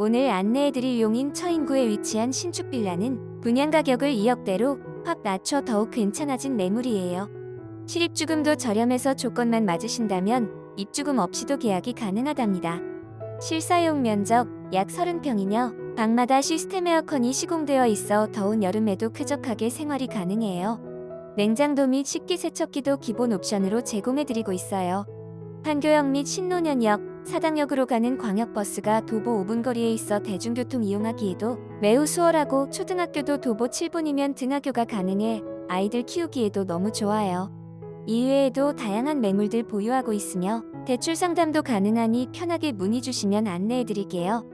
오늘 안내해드릴 용인 처인구에 위치한 신축 빌라는 분양 가격을 2억대로 확 낮춰 더욱 괜찮아진 매물이에요. 실입주금도 저렴해서 조건만 맞으신다면 입주금 없이도 계약이 가능하답니다. 실사용 면적 약 30평이며 방마다 시스템 에어컨이 시공되어 있어 더운 여름에도 쾌적하게 생활이 가능해요. 냉장도 및 식기세척기도 기본 옵션으로 제공해드리고 있어요. 판교역 및 신논현역, 사당역으로 가는 광역버스가 도보 5분 거리에 있어 대중교통 이용하기에도 매우 수월하고 초등학교도 도보 7분이면 등하교가 가능해 아이들 키우기에도 너무 좋아요. 이외에도 다양한 매물들 보유하고 있으며 대출 상담도 가능하니 편하게 문의 주시면 안내해 드릴게요.